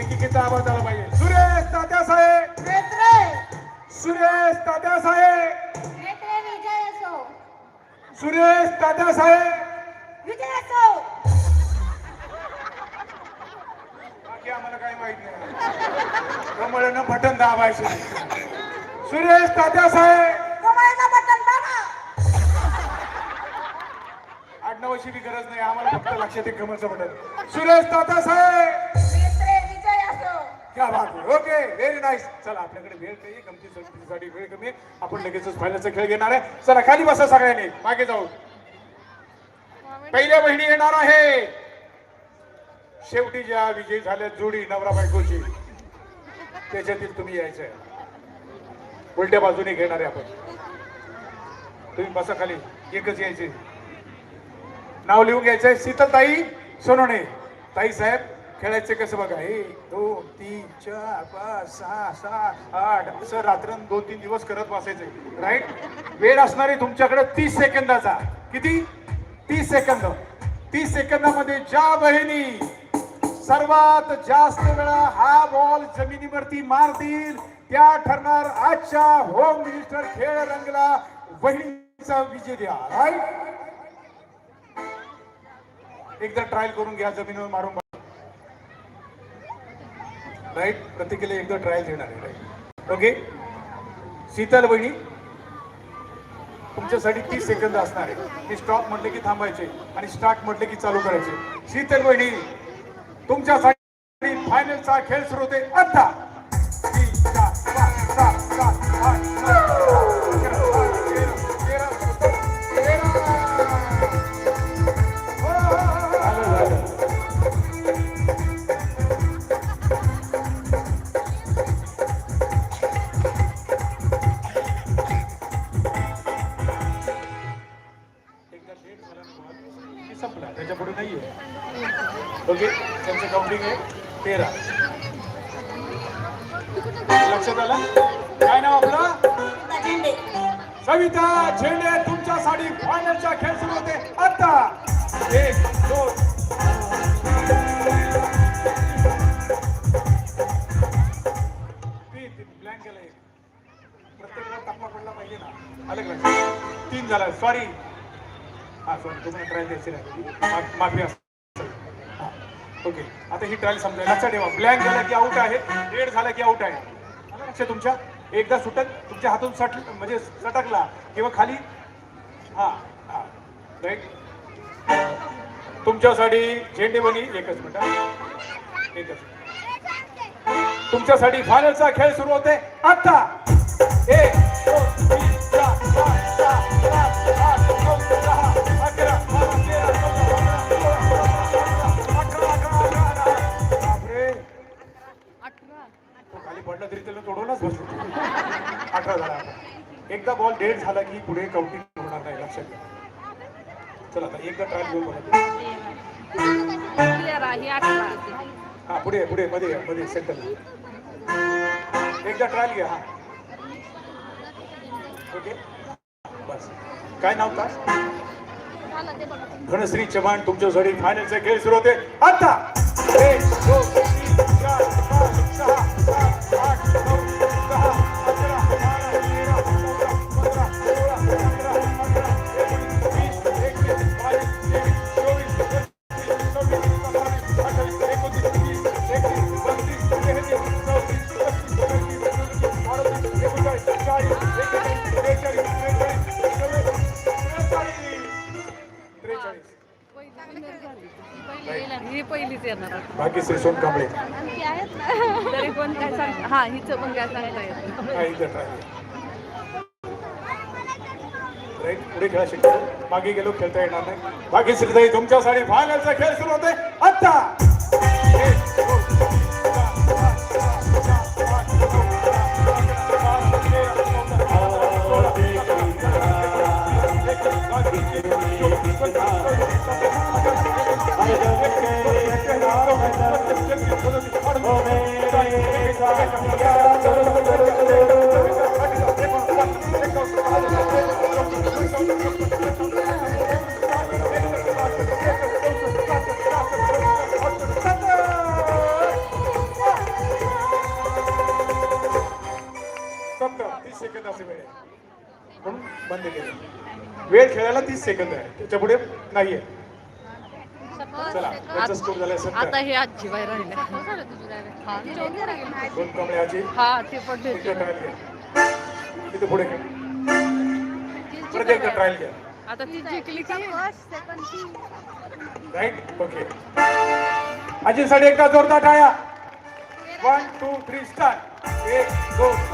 एकीकीचा आवाज आला पाहिजे. सुरेश तात्यासाहेब नेत्रे सुरेश विजय असो. सुरेश तात्यासाहेब विजय असो. बाकी आम्हाला काही माहीत नाही. कमळनं बटन दाबायचं. सुरेश बटन दाबा. आडनावाची बी गरज नाही. आम्हाला फक्त लक्षात एक कमळचं बटन. सुरेश विजय असो क्या बात ओके व्हेरी नाईस चला आपल्याकडे वेळ नाही गमती साठी वेळ कमी आपण लगेचच फायनलचा खेळ घेणार आहे. चला खाली बसा सगळ्यांनी. मागे जाऊ. पहिल्या बहिणी येणार आहे. शेवटी ज्या विजयी झाल्या जोडी नवरा बायकोची. त्याच्यातील तुम्ही यायचंय. उलट्या बाजूने घेणार आहे आपण. तुम्ही बसा खाली. एकच यायचे नाव लिहून घ्यायचंय शीतलताई सोनवणे. ताई साहेब खेळायचं कसं बघा एक दोन तीन चार पाच सहा सात आठ असं रात्र दोन तीन दिवस करत बसायचं. राईट वेळ असणारे तुमच्याकडे तीस सेकंदाचा. किती? तीस सेकंद. तीस सेकंदामध्ये ज्या बहिणी सर्वात जास्त वेळा हा बॉल जमिनीवरती मारतील त्या ठरणार आजच्या होम मिनिस्टर खेळ रंगला बहिणीचा विजय द्या. राईट एकदा ट्रायल करून घ्या जमिनीवर मारून राईट? प्रत्येकीला एकदा ट्रायल देणार आहे राईट. ओके शीतल बहिणी तुमच्यासाठी तीस सेकंद असणार आहे. की स्टॉप म्हटले की थांबायचे आणि स्टार्ट म्हटले की चालू करायचे. शीतल बहिणी तुमच्यासाठी फायनलचा खेळ सुरू होते आता! ओके त्यांचं काउंटिंग आहे. तेरा. लक्षात आलं? काय नाव आपलं? सविता झेंडे तुमच्यासाठी फायनलचा खेळ सुरू होते. आता एक दोन. तीन झाला. सॉरी हा सॉरी तुम्हाला ट्रायल द्यायची नाही. मा- माफी असेल ओके. आता ही ट्रायल समजा लक्षात ठेवा. ब्लँक झाला की आउट आहे. रेड झाला की आउट आहे. लक्ष तुमच्या? एकदा सुटक तुमच्या हातून सट म्हणजे सटकला किंवा खाली. हा हा. राईट तुमच्यासाठी झेंडेबनी एकच मिनिट एकच तुमच्यासाठी फायनलचा खेळ सुरू होते आता. एक दोन तीन चार पडला तरी त्याला तोडूनच बसलो. अठरा झाला. एकदा बॉल डेड झाला की पुढे काउंटिंग होणार नाही लक्षात घ्या चला आता एकदा ट्रायल घेऊन बघा. ही हा पुढे पुढे मध्ये या, मध्ये सेंटर एकदा ट्रायल घ्या हा. ओके बस. काय नाव का धनश्री चव्हाण तुमच्यासाठी फायनलचे खेळ सुरू होते आता! भाग्यश्री सोन कांबळे आणखी आहेत ना. तरी पण काय सांग हा हिचं पण काय सांगता येत नाही. एकदा ट्राय राईट पुढे खेळा शिकतो. मागे गेलो खेळता येणार नाही. भाग्यश्रीताई तुमच्यासाठी फायनलचा खेळ सुरू होते आता सेकंद असे वेळ म्हणून बंद केलं वेळ खेळायला तीस सेकंद आहे. त्याच्या पुढे नाही आहे चला त्यांचा स्कोर झालाय आता हे आजी बाहेर राहिले. हा. दोन कमळे आजी. हा ते पण एकदा भेटले ट्रायल घ्या तिथे पुढे घ्या परत एकदा ट्रायल घ्या आता ती जिंकली की? राईट ओके आजीसाठी एकदा जोरदार टाळ्या. वन टू थ्री स्टार्ट एक दोन.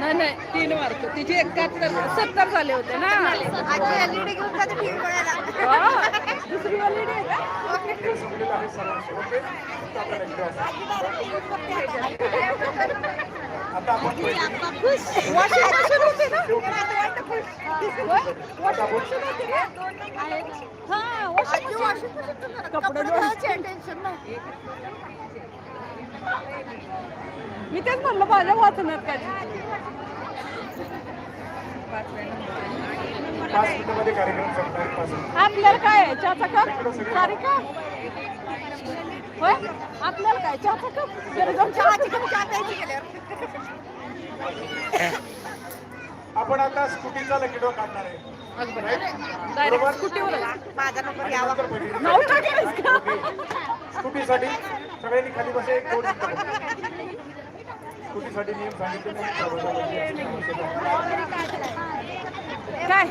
नाही नाही तीन मार्क. तिचे एकाहत्तर सत्तर झाले होते ना. हा. दुसरी वाली आहे का? हे संपलेलं आहे मी तेच म्हणलं माझ्या वाचनात काय? पाच मिनिटामध्ये कार्यक्रम संपणार आहे. पाच मिनिटं. आपल्याला काय आहे? चहाचा कप? सारी का होय? आपल्याला काय? चहाचा कप? घरी जाऊन चहाची कप चहा प्यायची गेल्यावर. आपण आता स्कूटीचा लकीडो काढणार आहे. डायरेक्ट स्कूटीवर माझा नंबर पहिले. नाव टाकायचं का? स्कूटीसाठी सगळ्यांनी खाली बसे. स्कूटीसाठी नियम सांगितले काय?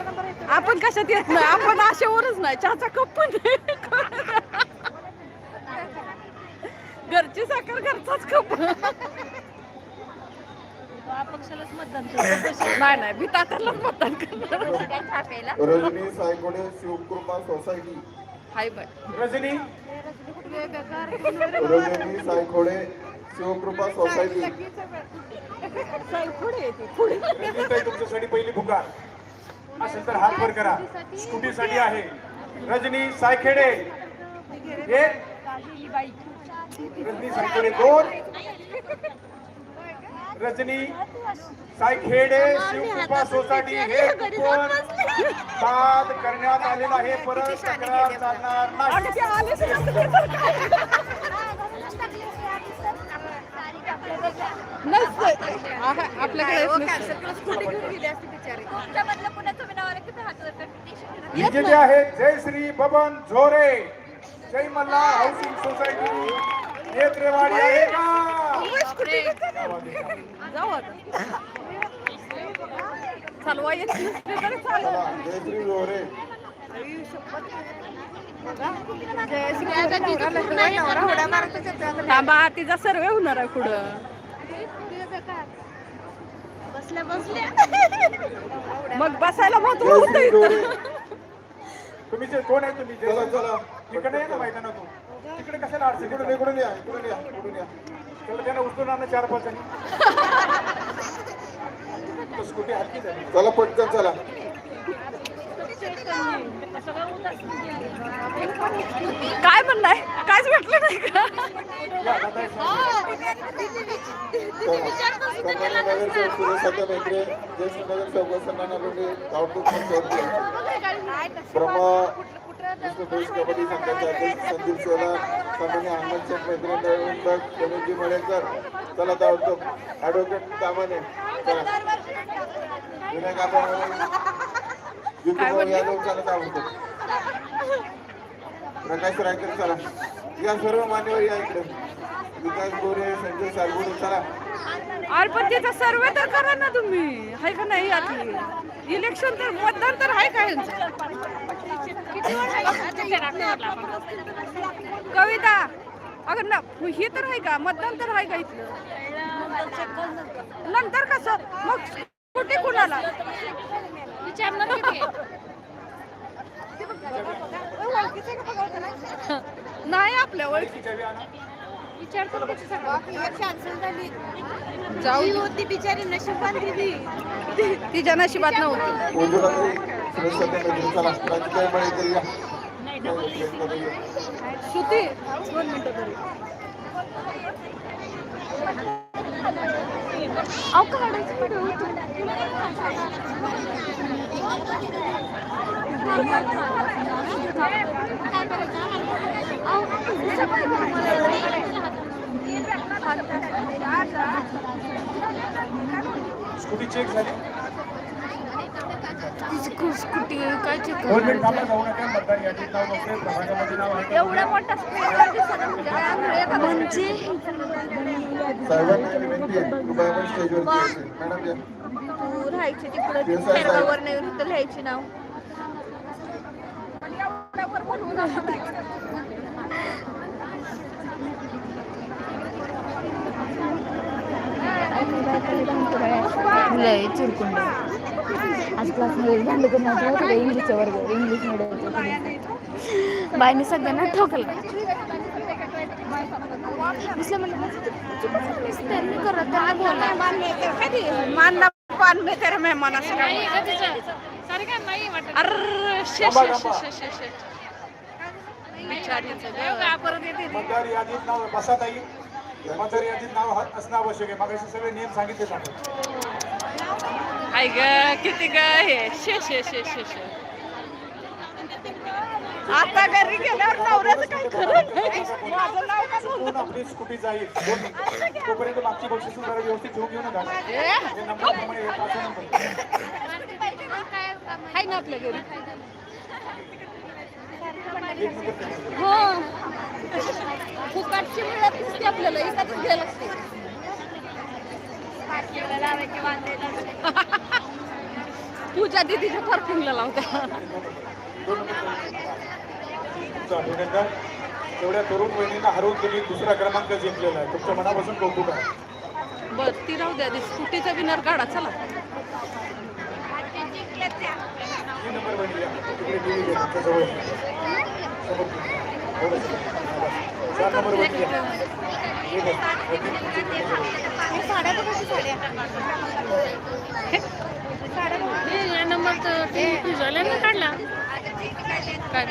आपण कशात येत नाही? आपण आशेवरच नाही. चहाचा कप पण. घरची साखर घरचाच कप. नाही नाही मी तात्यालाच मतदान करणार. Rajni Saikode Shivkrupa society. Hi bye. Rajni Rajni Saikode Shivkrupa society. ताई तुमच्यासाठी पहिली पुकार. असेल तर हात वर करा. स्कूटीसाठी आहे. रजनी सायखेडे. रजनी सायखेडे दोन. रजनी सायखेडे शिवकृपा सोसायटी हे कुपन बाद करण्यात आलेलं आहे. परत तक्रार चालणार नाही. आपल्याकडे विजेते आहेत Jayashree Baban झोरे. Jay Malhar housing society. नेत्रेवाडी आहे का? जाऊ आता. चालवा येत तरी. चला थांबा तिचा सर्वे होणार आहे पुढं. बसल्या बसल्या. मग बसायला महत्त्व होतं तुम्ही जे कोण आहे तुम्ही? इकडे आहे ना तू तिकडे कशाला अडचण इकडून इकडून या इकडून या इकडून या. तेवढं त्यांना उचलून चार पाच जणी तो स्कूटी हलकी झाली. चला पटकन चला. काय म्हणलाय? कायच भेटलं नाही का? दादा, हे ब्रह्मा कबड्डी संघाचे अध्यक्ष संदीप सन्मान्य मळेकर चला ॲडव्होकेट कामाने. यादव प्रकाश रायकर चला. या सर्व मान्यवर या इकडे. विकास गोरे संजय सालगुडे चला. अरे पण सर्वे तर करा ना तुम्ही. हाय का नाही यातली इलेक्शन तर मतदान तर आहे का यांचं? कविता अगं ना हे तर आहे का? मतदान तर आहे का इथलं? नंतर कसं मग कुठे कुणाला? नाही आपल्या ओळखी जाऊ होती बिचारी नशिबान दिली तिच्या नशिबात नव्हती. श्रुती दोन मिनिटं तरी. अहो काढायचं स्कूटी चेक झाली. स्कूटी काय चेक स्क्रीनवर दिसत म्हणजे? तू राहायची तिकडे लिहायची नाव. लय चिरकुंड. आज क्लासमध्ये झालं तर नव्हतं इंग्लिशचा वर्ग? इंग्लिश मिडियमचा बाईने सगळ्यांना ठोकलं. दिसलं म्हणलं त्यांनी करत त्यांना बोला मानना पान में तेरे मेहमान असं काय अरे शे शे शे शे शे शे. बिचारीचं यादीत नाव हा- असणं आवश्यक आहे. मागाशी सगळे नियम सांगितले जातात. हाय ग किती ग हे? शे शे शे शे शे. आता घरी गेल्यावर नवऱ्याचं काही खरं नाही. माझं नाव का नव्हतं? कोण आपली स्कूटी जाईल. तोपर्यंत मागची बक्षीस जरा व्यवस्थित ठेवून घेऊ नका. नंबरप्रमाणे नंबर ना आपल्या घरी. हो. आपल्याला एकाच घ्यायला लागते. पूजा दीदीच्या तुमचं अभिनंदन एवढ्या तरुण वहिनींना हरवून तुम्ही दुसरा क्रमांक जिंकलेला आहे. तुमच्या मनापासून कौतुक आहे. बर ती राहू द्या स्कूटीचा विनर काढा चला. नंबर. चार या बघ. वहिनी तुमची तीन नंबर वहिनी. नंबर तर झाल्यानं काढला काय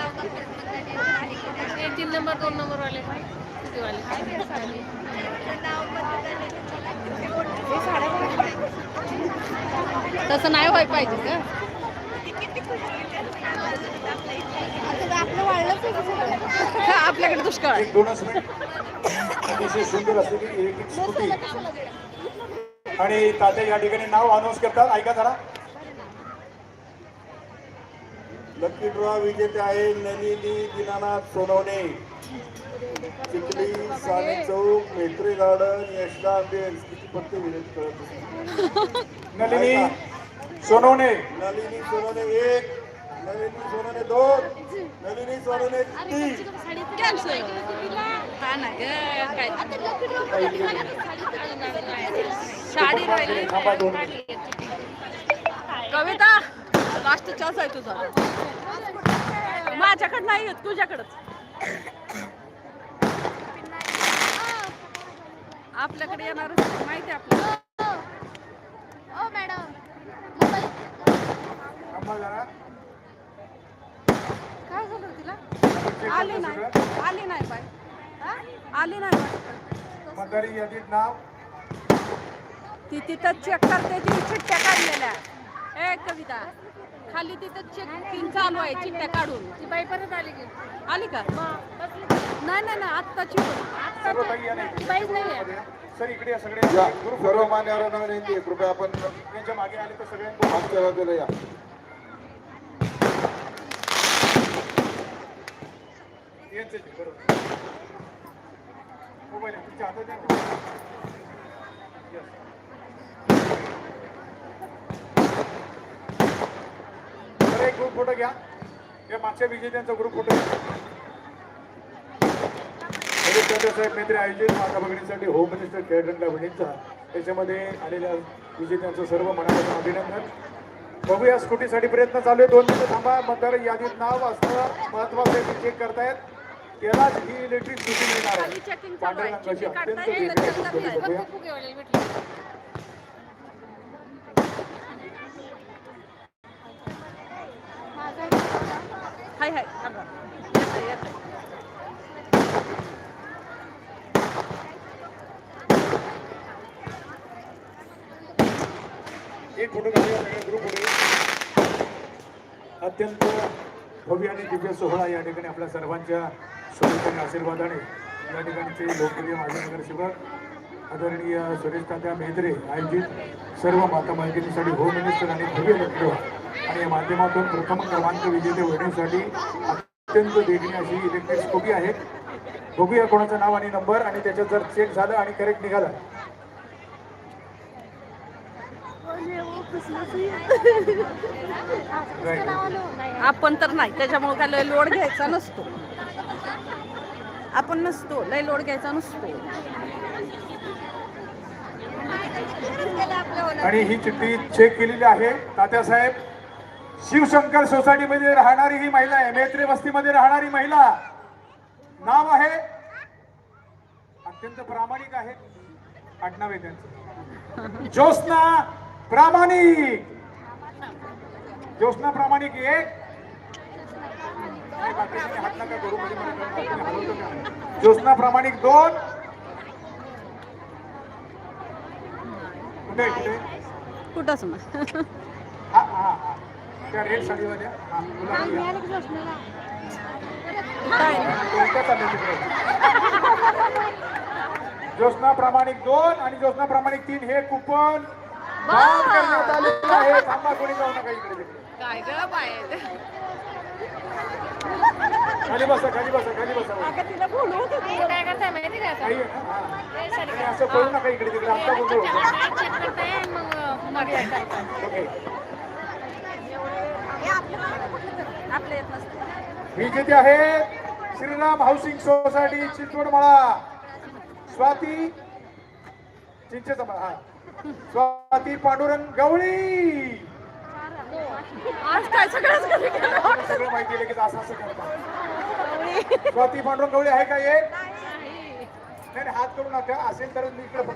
तीन नंबर दोन नंबर वाले किती वाले तसं नाही व्हायला पाहिजे का आपल्याकडे दुष्काळ अतिशय सुंदर असलेली इलेक्ट्रिक स्कूटी आणि तात्या या ठिकाणी नाव अनाऊन्स करतात. ऐका जरा. लकी ड्रॉ विजेते आहे नलिनी दीनानाथ सोनवणे. चिखली साने चौक मेत्री गार्डन यशदा आंबेन्स किती पत्ते विनंती करत असेल. नलिनी सोनवणे. नलिनी सोनवणे एक. नलिनी सोनवणे दोन. नलिनी सोनवणे तीन. कॅन्सल ना ग काय? साडी राहिली. कविता लास्ट चान्स आहे तुझा. माझ्याकडे नाही येत तुझ्याकडच. आपल्याकडे येणार माहिती आहे आपल्याला. थांबा मॅडम काय झालं तिला? आली नाही आली नाही बाय आली नाही बाय मतदारी यादीत नाव? ती तिथं चेक करते ती चिठ्ठ्या काढलेल्या ए कविता खाली तिथं चेक तीन चालू आहे चिठ्ठ्या काढून. ती बाई परत आली की. आली का? नाही नाही नाही आत्ताची नाही बाईच नाही आहे सर इकडे सगळे. सर्व मान्यवरांना विनंती आहे. कृपया आपण त्यांच्या मागे आले तर सगळ्यांनी बाजूला या. बरोबर. मोबाईल तुमच्या हातात एक ग्रुप फोटो घ्या या मागच्या विजेत्यांचा ग्रुप फोटो घ्या साहेब मैत्री आयोजित माता भगिनीसाठी होम मिनिस्टर खेळरंग बहिणींचा त्याच्यामध्ये आलेल्या विजेत्यांचं सर्व मनापासून अभिनंदन. बघूया स्कूटीसाठी प्रयत्न चालू आहे दोन मिनिटं थांबा. मतदार यादीत नाव असणं महत्वाचं आहे चेक करतायत. त्यालाच ही इलेक्ट्रिक स्कूटी मिळणार आहे. पांढऱ्या रंगाची अत्यंत वेगळी स्कूटी. बघूया हाय हाय. एक फोटो काढूया सगळे ग्रुप फोटो अत्यंत भव्य आणि दिव्य सोहळा या ठिकाणी आपल्या सर्वांच्या शुभेच्छा आणि आशीर्वादाने या ठिकाणचे लोकप्रिय माजी नगरसेवक आदरणीय सुरेश तात्या मेहद्रे आयोजित सर्व माता मालकीसाठी होम मिनिस्टर आणि भव्य लक्ष आणि या माध्यमातून प्रथम क्रमांक विजेते होण्यासाठी अत्यंत देखणी अशी इलेक्ट्रिक स्कूटी आहे. बघूया कोणाचं नाव आणि नंबर आणि त्याच्यात जर चेक झालं आणि करेक्ट निघालं. आपण तर नाही त्याच्यामुळे काय लोड घ्यायचा नसतो. आपण नसतो लय लोड घ्यायचा नसतो. आणि ही चिठ्ठी चेक केलेली आहे. तात्यासाहेब शिवशंकर सोसायटी मध्ये राहणारी ही महिला आहे. मेत्रे वस्तीमध्ये राहणारी महिला. नाव आहे? अत्यंत प्रामाणिक आहे. आडनाव आहे त्यांचं. ज्योत्ना प्रामाणिक. ज्योत्स्ना प्रामाणिक एक नाही, बाकीचे हात नका करू म्हणजे मला कळणार नाही, हलवतो का? ज्योत्स्ना प्रामाणिक दोन. कुठे कुठे हा हा हा. त्या रेड साडीवाल्या हा? ज्योत्स्ना प्रामाणिक दोन आणि ज्योत्स्ना प्रामाणिक तीन. हे कुपन करण्यात आलेलं आहे. थांबा कोणी जाऊ नका इकडे काय बाय खाली बसा खाली बसा खाली बसा. तिला बोलू काय करताय माहिती का आता? काही आहे ना? हा. आणि असं नका इकडे तिकडे आमचा गोंधळ होतो काय चेक करताय आणि मग मारताय काय ओके. आपल्या येत नसते ही जिथे आहे श्रीराम हाऊसिंग सोसायटी चिंचवडमाळा. स्वाती चिंचेचा मळा हा. स्वाती पांडुरंग गवळी. आज काय सगळंच. मला सगळं माहिती आहे की असं असं करतात. स्वाती पांडुरंग गवळी आहे का एक नाही, हात करू नका. असेल तर मी इकडे